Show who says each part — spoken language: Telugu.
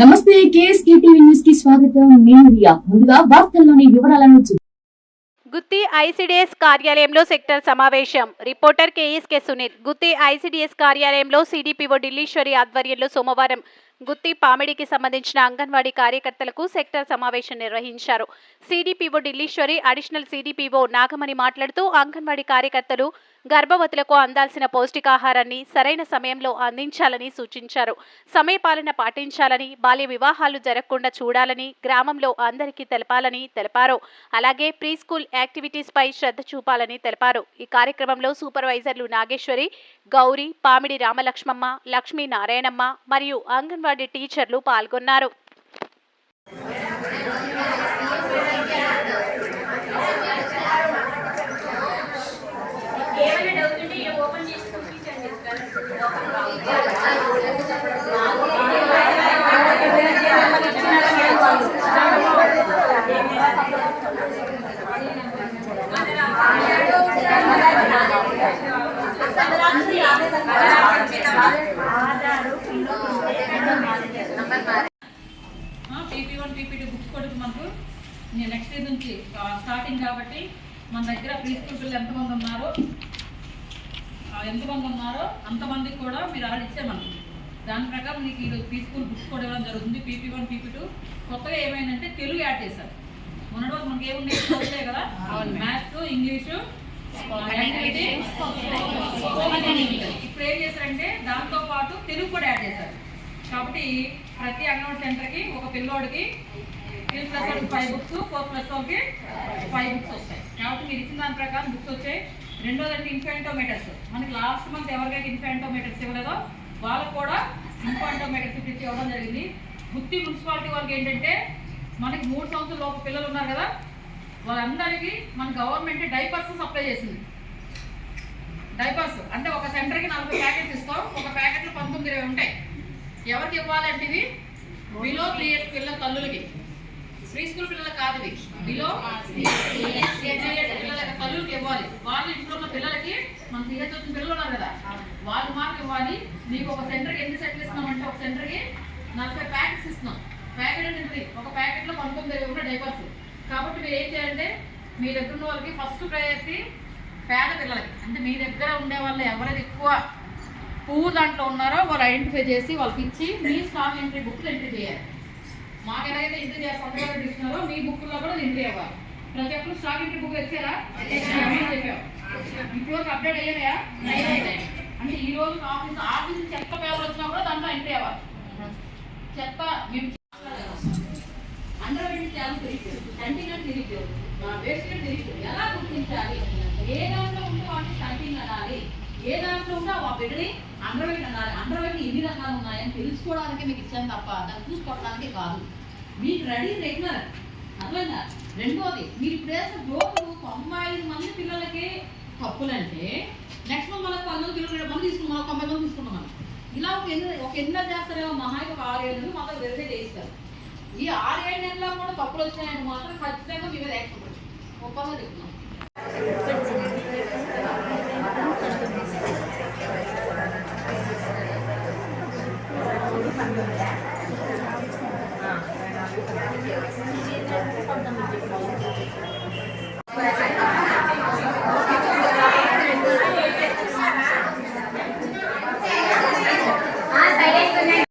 Speaker 1: నమస్తే కేఎస్కే టీవీ న్యూస్కి స్వాగతం. నేను రియా. ముందుగా వార్తల్లోని వివరాలను
Speaker 2: గుత్తి ఐసిడిఎస్ కార్యాలయంలో సెక్టర్ సమావేశం. Reporter KSK Sunil. Gooty ICDS కార్యాలయంలో సిడిపిఓ ఢిల్లీశ్వరి ఆధ్వర్యంలో సోమవారం గుత్తి పామిడికి సంబంధించిన అంగన్వాడీ కార్యకర్తలకు సెక్టర్ సమావేశం నిర్వహించారు. CDPO Dilleswari additional CDPO Nagamani మాట్లాడుతూ అంగన్వాడీ కార్యకర్తలు గర్భవతులకు అందాల్సిన పౌష్టికాహారాన్ని సరైన సమయంలో అందించాలని సూచించారు. సమయపాలన పాటించాలని బాల్య వివాహాలు జరగకుండా చూడాలని గ్రామంలో అందరికీ తెలపాలని తెలిపారు. అలాగే ప్రీ స్కూల్ యాక్టివిటీస్ పై శ్రద్ధ చూపాలని తెలిపారు. ఈ కార్యక్రమంలో సూపర్వైజర్లు నాగేశ్వరి గౌరీ పామిడి రామలక్ష్మమ్మ లక్ష్మీ నారాయణమ్మ మరియు అంగన్వాడీ టీచర్లు పాల్గొన్నారు.
Speaker 3: పీపీ వన్ పీపీటీ బుక్స్ కూడా మనకు నెక్స్ట్ ఇయర్ నుంచి స్టార్టింగ్ కాబట్టి మన దగ్గర ప్రీ స్కూల్ పిల్లలు ఎంతమంది ఉన్నారో ఎంతమంది ఉన్నారో అంతమందికి కూడా మీరు ఆర్డర్ ఇచ్చామని మనకి దాని ప్రకారం మీకు ఈరోజు ప్రీ స్కూల్ బుక్స్ కూడా ఇవ్వడం జరుగుతుంది పీపీ వన్ పీపీ టూ కొత్తగా ఏమైందంటే తెలుగు యాడ్ చేశారు. మొన్నటి రోజు మనకి ఏముంది? చదువుతాయి కదా మ్యాథ్స్ ఇంగ్లీషు ఇప్పుడు ఏం చేశారంటే దాంతో పాటు తెలుగు కూడా యాడ్ చేశారు. కాబట్టి ప్రతి అంగన్వాడీ సెంటర్కి ఒక పిల్లోడికి త్రీ ప్లస్ వన్కి ఫైవ్ బుక్స్ ఫోర్ ప్లస్ వన్కి ఫైవ్ బుక్స్ వస్తాయి. కాబట్టి మీరు ఇచ్చిన దాని ప్రకారం బుక్స్ వచ్చాయి. రెండోది అంటే ఇన్ఫాంటోమీటర్స్ మనకి లాస్ట్ మంత్ ఎవరికైతే ఇన్ఫాంటోమీటర్స్ ఇవ్వలేదో వాళ్ళకు కూడా ఇన్ఫాంటోమీటర్స్ ఇచ్చి ఇవ్వడం జరిగింది. గుత్తి మున్సిపాలిటీ వాళ్ళకి ఏంటంటే మనకి మూడు సంవత్సరాల లోపు పిల్లలు ఉన్నారు కదా వాళ్ళందరికీ మన గవర్నమెంట్ డైపర్స్ సప్లై చేసింది. డైపర్స్ అంటే ఒక సెంటర్కి నలభై ప్యాకెట్స్ ఇస్తాం. ఒక ప్యాకెట్లో పంతొమ్మిది ఇరవై ఉంటాయి. ఎవరికి ఇవ్వాలంటే ఇవి బిలో త్రీ ఇయర్స్ పిల్లల తల్లులకి. ప్రీ స్కూల్ పిల్లలకు కాదు ఇవి బిలో పిల్లలకి తల్లులకి ఇవ్వాలి. వాళ్ళు ఇంట్లో ఉన్న పిల్లలకి మన టీచర్స్ వచ్చిన పిల్లలు ఉన్నారు కదా వాళ్ళు మాకు ఇవ్వాలి. మీకు ఒక సెంటర్కి ఎన్ని సెట్లు ఇస్తున్నామంటే ఒక సెంటర్కి నలభై ప్యాకెట్స్ ఇస్తున్నాం. ప్యాకెట్ అంటే ఒక ప్యాకెట్లో పంతొమ్మిది ఇరవై ఉన్న డైపర్స్. కాబట్టి మీరు ఏం చేయాలంటే మీ దగ్గర ఉన్న వాళ్ళకి ఫస్ట్ ప్రయారిటీ పేద పిల్లలకి. అంటే మీ దగ్గర ఉండే వాళ్ళు ఎవరైతే ఎక్కువ పువ్వు దాంట్లో ఉన్నారో వాళ్ళు ఐడెంటిఫై చేసి వాళ్ళకి ఇచ్చి మీ స్టాక్ ఎంట్రీ బుక్లు ఎంట్రీ చేయాలి. మాకు ఎలాగైతే ఎంట్రీ చేస్తారో ఇస్తున్నారో మీ బుక్లో కూడా ఎంట్రీ అవ్వాలి. ప్రతి ఒక్కరు స్టాక్ ఎంట్రీ బుక్ వచ్చారా చెప్పాం. ఇప్పుడు అప్డేట్ అయ్యాయా? అంటే ఈ రోజు ఆఫీస్ ఆఫీస్ చెత్త పేపర్ వచ్చినా కూడా దాంట్లో ఎంట్రీ అవ్వాలి. చెత్త అండర్ చాలా తిరిగి వేస్ట్ తిరిగి ఎలా గుర్తించాలి? ఏ దాంట్లో ఉంటే వాటిని కంటిన్యూ అనాలి? ఏ దాంట్లో ఉంటే ఆ బిడ్డని అండర్వైట్ అన్నారు అండర్వైట్ ఎన్ని రకాలు ఉన్నాయని తెలుసుకోవడానికి మీకు ఇచ్చాను తప్ప దాన్ని చూసుకోవడానికి కాదు. మీకు రెడీ రెగ్యులర్. అర్థమైందా? రెండోది మీరు ఇప్పుడు వేసిన జోకులు తొంభై ఐదు మంది పిల్లలకి తప్పులంటే నెక్స్ట్ మంత్ మనకు పది మంది పిల్లలు మంది తీసుకున్నాం మనం తొంభై మంది తీసుకున్నాం మనం ఇలా ఒక ఎన్ని ఒక ఎన్నో చేస్తారేమో మహా అయితే ఒక ఆరు ఏడు నెలలు మాత్రం వెరిఫై చేయిస్తారు. ఈ ఆరు ఏడు నెలల్లో కూడా తప్పులు వచ్చాయని మాత్రం ఖచ్చితంగా మీ మీద యాక్షన్ ఒప్పందం చెప్తున్నాం
Speaker 4: Thank you.